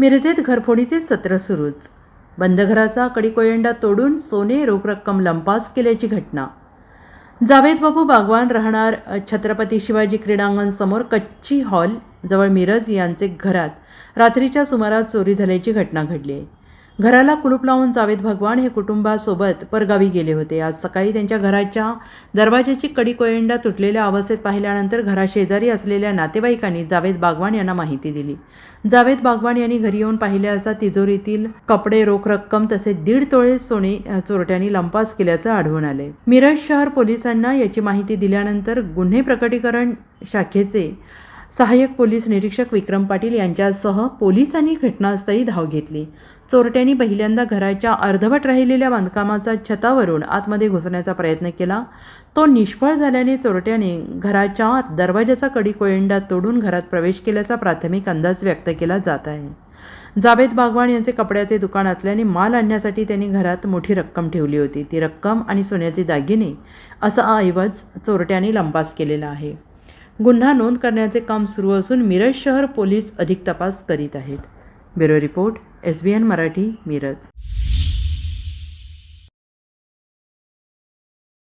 मिरजेत घरफोडीचे सत्र सुरूच. बंद घराचा कडीकोयंडा तोडून सोने रोख रक्कम लंपास केल्याची घटना. जावेद बाबू बागवान राहणार छत्रपती शिवाजी क्रीडांगणसमोर कच्ची हॉल जवळ मिरज यांचे घरात रात्रीच्या सुमारास चोरी झाल्याची घटना घडली आहे. घराला कुलूप लावून जावेद भगवान हे कुटुंबासोबत परगावी गेले होते. आज सकाळी त्यांच्या घराच्या दरवाजाची कडी कोयंडा तुटलेल्या अवस्थेत पाहिल्यानंतर घराशेजारी असलेल्या नातेवाईकांनी जावेद बागवान यांना माहिती दिली. जावेद बागवान यांनी घरी येऊन पाहिले असता तिजोरीतील कपडे रोख रक्कम तसेच दीड तोळे सोने चोरट्यांनी लंपास केल्याचं आढळून आले. मिरज शहर पोलिसांना याची माहिती दिल्यानंतर गुन्हे प्रकटीकरण शाखेचे सहाय्यक पोलीस निरीक्षक विक्रम पाटील यांच्यासह पोलिसांनी घटनास्थळी धाव घेतली. चोरट्यांनी पहिल्यांदा घराच्या अर्धवट राहिलेल्या बांधकामाचा छतावरून आतमध्ये घुसण्याचा प्रयत्न केला. तो निष्फळ झाल्याने चोरट्याने घराच्या दरवाजाचा कडी कोयंडा तोडून घरात प्रवेश केल्याचा प्राथमिक अंदाज व्यक्त केला जात आहे. जावेद बागवान यांचे कपड्याचे दुकान असल्याने माल आणण्यासाठी त्यांनी घरात मोठी रक्कम ठेवली होती. ती रक्कम आणि सोन्याचे दागिने असा ऐवज चोरट्यांनी लंपास केलेला आहे. गुन्हा नोंद करण्याचे काम सुरू असून मिरज शहर पोलीस अधिक तपास करीत आहेत. Bureau report S B N Marathi Miraj.